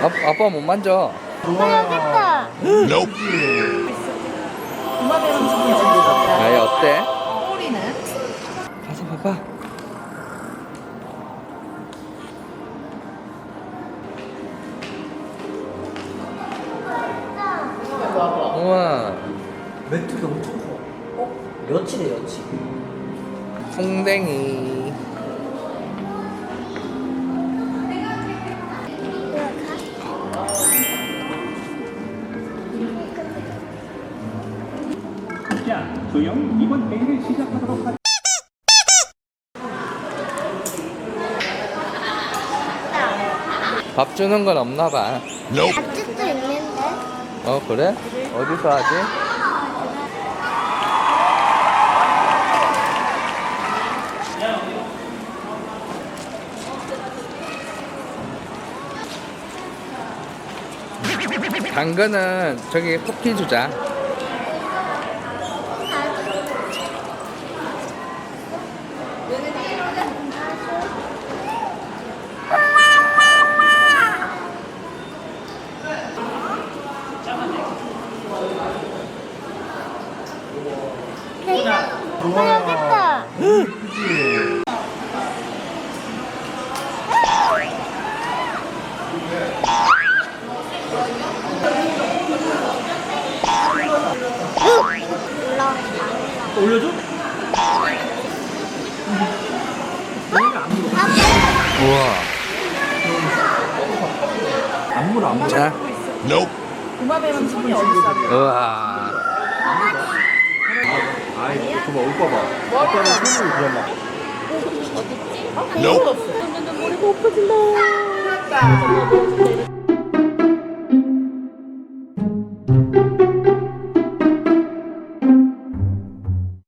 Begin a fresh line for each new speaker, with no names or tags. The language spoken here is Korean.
아, 아빠 못 만져.
아, 여기 있다.
도마뱀은 기분이 어떠세요?
아이 어때?
꼬리는?
가서 봐봐. 우와,
매트가 엄청 커. 어? 여치네 여치.
풍뎅이.
자, 조용 이번 회의를 시작하도록 하겠습니다.
밥 주는 건 없나 봐.
아직도 있는데.
어 그래? 어디서 하지? 당근은 저기 쿠키 주자.
아, 여기 있다. 올라.
올려줘?
우와.
안 물어 안 물어.
자,
도마뱀은 손이 어디서?
우와.
아이 저거 오빠 봐. 아빠는 손으로 그냥 막.
어? 이거 없어.
아,